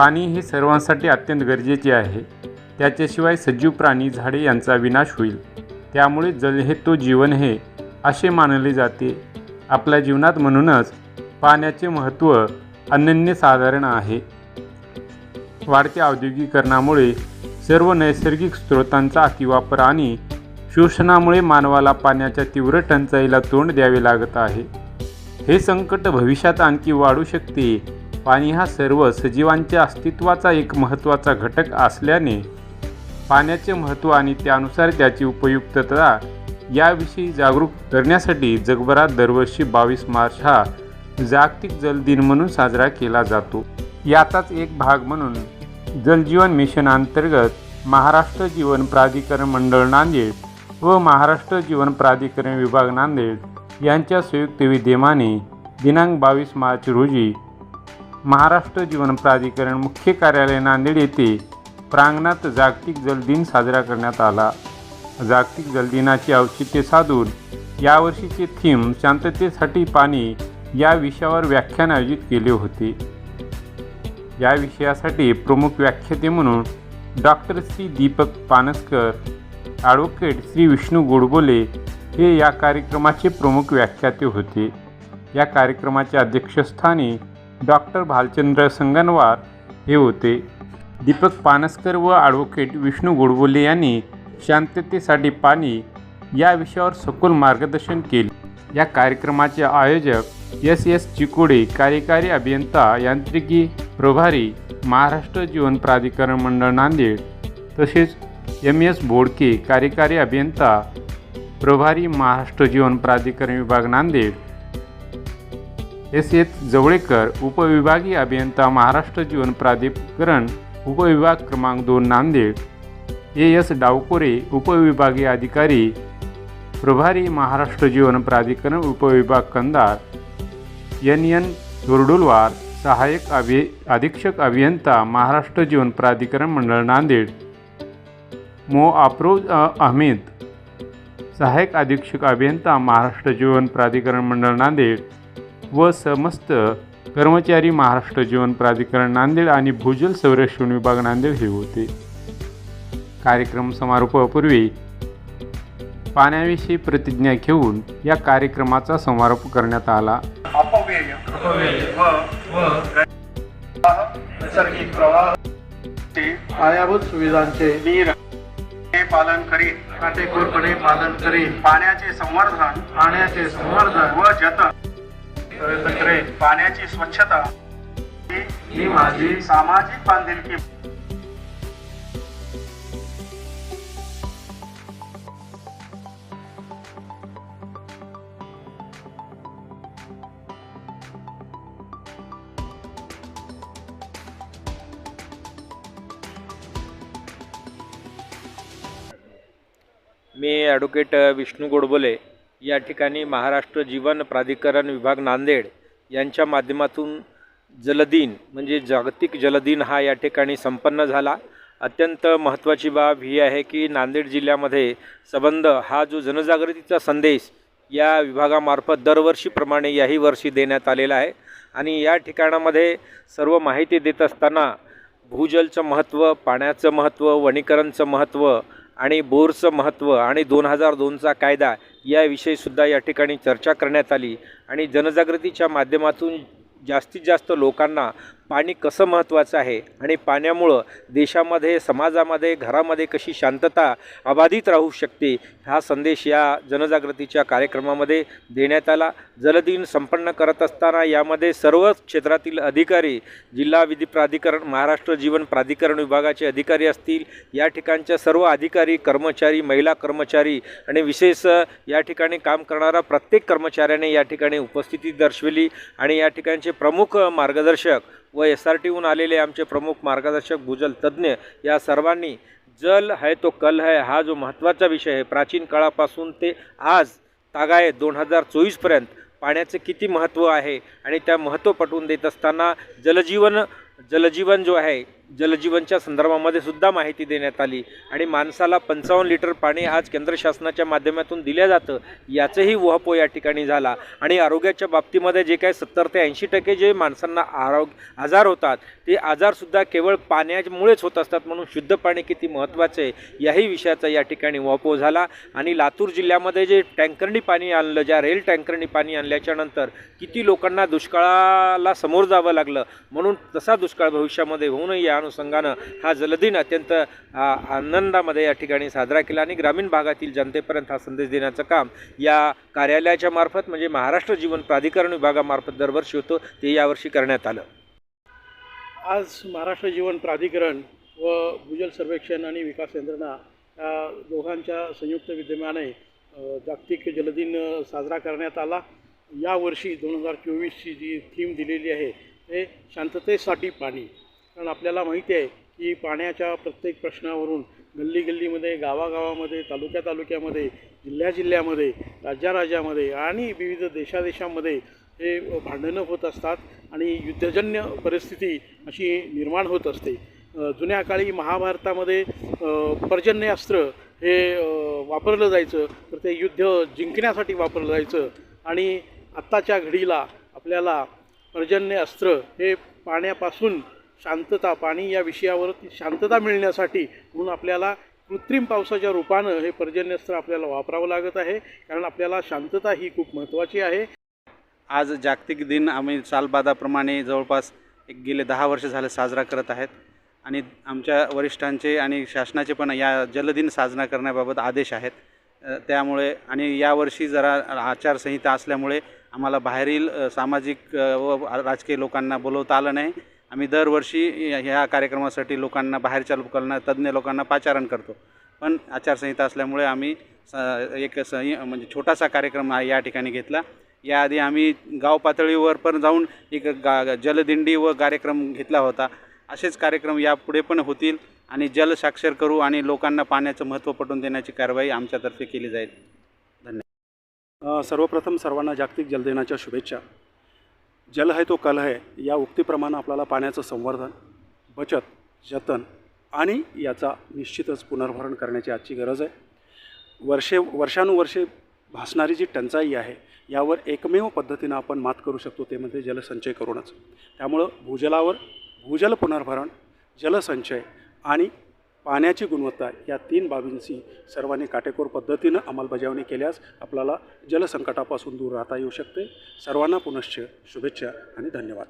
पाणी हे सर्वांसाठी अत्यंत गरजेचे आहे. त्याच्याशिवाय सजीव प्राणी झाडे यांचा विनाश होईल. त्यामुळे जल हे तो जीवन हे असे मानले जाते. आपल्या जीवनात म्हणूनच पाण्याचे महत्त्व अनन्यसाधारण आहे. वाढत्या औद्योगिकरणामुळे सर्व नैसर्गिक स्रोतांचा अतिवापर आणि शोषणामुळे मानवाला पाण्याच्या तीव्र टंचाईला तोंड द्यावे लागत आहे. हे संकट भविष्यात आणखी वाढू शकते पाणी हा सर्व सजीवांच्या अस्तित्वाचा एक महत्त्वाचा घटक असल्याने पाण्याचे महत्त्व आणि त्यानुसार त्याची उपयुक्तता याविषयी जागरूक करण्यासाठी जगभरात दरवर्षी बावीस मार्च हा जागतिक जल दिन म्हणून साजरा केला जातो. याचाच एक भाग म्हणून जलजीवन मिशन अंतर्गत महाराष्ट्र जीवन प्राधिकरण मंडळ नांदेड व महाराष्ट्र जीवन प्राधिकरण विभाग नांदेड यांच्या संयुक्त विद्यमाने दिनांक बावीस मार्च रोजी महाराष्ट्र जीवन प्राधिकरण मुख्य कार्यालय नांदेड येथे प्रांगणात जागतिक जल दिन साजरा करण्यात आला. जागतिक जलदिनाची औचित्य साधून यावर्षीचे थीम शांततेसाठी पाणी या विषयावर व्याख्यान आयोजित केले होते. या विषयासाठी प्रमुख व्याख्याते म्हणून डॉक्टर श्री दीपक पानसकर ॲडव्होकेट श्री. विष्णू गोडबोले हे या कार्यक्रमाचे प्रमुख व्याख्याते होते. या कार्यक्रमाच्या अध्यक्षस्थानी डॉक्टर भालचंद्र संगनवार हे होते. दीपक पानसकर व ॲडव्होकेट विष्णू गोडबोले यांनी शांततेसाठी पाणी या विषयावर सखोल मार्गदर्शन केले. या कार्यक्रमाचे आयोजक एस एस चिकोडे कार्यकारी अभियंता यांत्रिकी प्रभारी महाराष्ट्र जीवन प्राधिकरण मंडळ नांदेड तसेच एम एस बोडके कार्यकारी अभियंता प्रभारी महाराष्ट्र जीवन प्राधिकरण विभाग नांदेड एस एस जवळेकर उपविभागीय अभियंता महाराष्ट्र जीवन प्राधिकरण उपविभाग क्रमांक दोन नांदेड. ए एस डावकोरे उपविभागीय अधिकारी. प्रभारी महाराष्ट्र जीवन प्राधिकरण उपविभाग कंदार एन एन दोरडुलवार सहाय्यक अभि अधीक्षक अभियंता महाराष्ट्र जीवन प्राधिकरण मंडळ नांदेड. मो. अप्रोज अहमेद. सहाय्यक अधीक्षक अभियंता महाराष्ट्र जीवन प्राधिकरण मंडळ नांदेड. व समस्त कर्मचारी महाराष्ट्र जीवन प्राधिकरण नांदेड आणि भूजल संरक्षण विभाग नांदेड हे होते. कार्यक्रम समारोपापूर्वी पाण्याविषयी प्रतिज्ञा घेऊन या कार्यक्रमाचा समारोप करण्यात आला. नैसर्गिक प्रवाह पायाभूत सुविधांचे पालन करीत काटेकोरपणे पालन करीत पाण्याचे संवर्धन पाण्याचे संवर्धन व जतन प्रयत्न पाण्याची स्वच्छता. ही ही माझी सामाजिक बांधिलकी. मी ॲडव्होकेट विष्णू गोडबोले. या ठिकाणी महाराष्ट्र जीवन प्राधिकरण विभाग नांदेड यांच्या माध्यमातून जलदिन म्हणजे जागतिक जलदिन हा या ठिकाणी संपन्न झाला. अत्यंत महत्त्वाची बाब ही आहे की नांदेड जिल्ह्यामध्ये संबंध हा जो जनजागृतीचा संदेश या विभागामार्फत दरवर्षीप्रमाणे याही वर्षी देण्यात आलेला आहे. आणि या ठिकाणामध्ये सर्व माहिती देत असताना भूजलचं महत्त्व पाण्याचं महत्त्व वनीकरणचं महत्त्व आणि बोरचं महत्त्व आणि दोन हजार दोनचा कायदा याविषयीसुद्धा या ठिकाणी चर्चा करण्यात आली. आणि जनजागृतीच्या माध्यमातून जास्तीत जास्त लोकांना पाणी कसं महत्त्वाचं आहे आणि पाण्यामुळं देशामध्ये समाजामध्ये घरामध्ये कशी शांतता अबाधित राहू शकते हा संदेश या जनजागृतीच्या कार्यक्रमामध्ये देण्यात आला. जलदिन संपन्न करत असताना यामध्ये सर्व क्षेत्रातील अधिकारी जिल्हा विधी प्राधिकरण महाराष्ट्र जीवन प्राधिकरण विभागाचे अधिकारी असतील या ठिकाणच्या सर्व अधिकारी कर्मचारी महिला कर्मचारी आणि विशेष या ठिकाणी काम करणारा प्रत्येक कर्मचाऱ्याने या ठिकाणी उपस्थिती दर्शविली आणि या ठिकाणचे प्रमुख मार्गदर्शक व एस आर टीहून आलेले आमचे प्रमुख मार्गदर्शक भूजल तज्ज्ञ या सर्वांनी जल है तो कल है हा जो महत्त्वाचा विषय आहे प्राचीन काळापासून ते आज तागायत दोन हजार चोवीसपर्यंत पाण्याचे किती महत्त्व आहे आणि त्या महत्त्व पटवून देत असताना जलजीवन जलजीवन जो आहे जलजीवनच्या संदर्भामध्ये सुद्धा माहिती देण्यात आली. आणि माणसाला पंचावन्न लिटर पाणी आज केंद्र शासनाच्या माध्यमातून दिलं जातं याचंही वहपो या ठिकाणी झाला. आणि आरोग्याच्या बाबतीमध्ये जे काही सत्तर ते ऐंशी टक्के जे माणसांना आरोग्य आजार होतात ते आजारसुद्धा केवळ पाण्यामुळेच होत असतात म्हणून शुद्ध पाणी किती महत्त्वाचं आहे याही विषयाचा या ठिकाणी वहपो झाला. आणि लातूर जिल्ह्यामध्ये जे टँकरनी पाणी आणलं ज्या रेल टँकरनी पाणी आणल्याच्या नंतर किती लोकांना दुष्काळाला समोर जावं लागलं म्हणून तसा दुष्काळ भविष्यामध्ये होऊ नये या अनुषंगानं हा जलदिन अत्यंत आनंदामध्ये या ठिकाणी साजरा केला आणि ग्रामीण भागातील जनतेपर्यंत हा संदेश देण्याचं काम या कार्यालयाच्या मार्फत म्हणजे महाराष्ट्र जीवन प्राधिकरण विभागामार्फत दरवर्षी होतं ते यावर्षी करण्यात आलं. आज महाराष्ट्र जीवन प्राधिकरण व भूजल सर्वेक्षण आणि विकास यंत्रणा या दोघांच्या संयुक्त विद्यमाने जागतिक जलदिन साजरा करण्यात आला. यावर्षी दोन हजार चोवीसची जी थीम दिलेली आहे ते शांततेसाठी पाणी. कारण आपल्याला माहिती आहे की पाण्याच्या प्रत्येक प्रश्नावरून गल्ली गल्लीमध्ये गावागावामध्ये तालुक्या तालुक्यामध्ये जिल्ह्या जिल्ह्यामध्ये राज्याराज्यामध्ये आणि विविध देशादेशांमध्ये हे भांडणं होत असतात आणि युद्धजन्य परिस्थिती अशी निर्माण होत असते. जुन्या काळी महाभारतामध्ये पर्जन्यास्त्र हे वापरलं जायचं तर ते युद्ध जिंकण्यासाठी वापरलं जायचं आणि आत्ताच्या घडीला आपल्याला पर्जन्य अस्त्र हे पाण्यापासून शांतता पाणी या विषयावर शांतता मिळण्यासाठी म्हणून आपल्याला कृत्रिम पावसाच्या रूपानं हे पर्जन्यस्त्र आपल्याला वापरावं लागत आहे. कारण आपल्याला शांतता ही खूप महत्त्वाची आहे. आज जागतिक दिन आम्ही सालबादाप्रमाणे जवळपास एक गेले दहा वर्ष झाले साजरा करत आहेत. आणि आमच्या वरिष्ठांचे आणि शासनाचे पण या जलदिन साजरा करण्याबाबत आदेश आहेत. त्यामुळे आणि यावर्षी जरा आचारसंहिता असल्यामुळे आम्हाला बाहेरील सामाजिक व राजकीय लोकांना बोलवता आलं नाही. आम्ही दरवर्षी ह्या- ह्या कार्यक्रमासाठी लोकांना बाहेरच्या लोकांना तज्ज्ञ लोकांना पाचारण करतो. पण आचारसंहिता असल्यामुळे आम्ही स- एक स म्हणजे छोटासा कार्यक्रम हा या ठिकाणी घेतला. याआधी आम्ही गाव पातळीवर पण जाऊन एक गा जलदिंडी व कार्यक्रम घेतला होता. असेच कार्यक्रम यापुढे पण होतील आणि जल साक्षर करू आणि लोकांना पाण्याचं महत्त्व पटवून देण्याची कारवाई आमच्यातर्फे केली जाईल. धन्यवाद. सर्वप्रथम सर्वांना जागतिक जलदिनाच्या शुभेच्छा. जल है तो कल है या उक्तीप्रमाणे आपल्याला पाण्याचं संवर्धन बचत जतन आणि याचा निश्चितच पुनर्भरण करण्याची आजची गरज आहे. वर्षे वर्षानुवर्षे भासणारी जी टंचाई आहे यावर एकमेव पद्धतीनं आपण मात करू शकतो ते म्हणजे जलसंचय करूनच. त्यामुळं भूजलावर भूजल पुनर्भरण जलसंचय आणि पाण्याची गुणवत्ता या तीन बाबींची सर्वांनी काटेकोर पद्धतीनं अंमलबजावणी केल्यास आपल्याला जलसंकटापासून दूर राहता येऊ शकते. सर्वांना पुनश्च शुभेच्छा आणि धन्यवाद.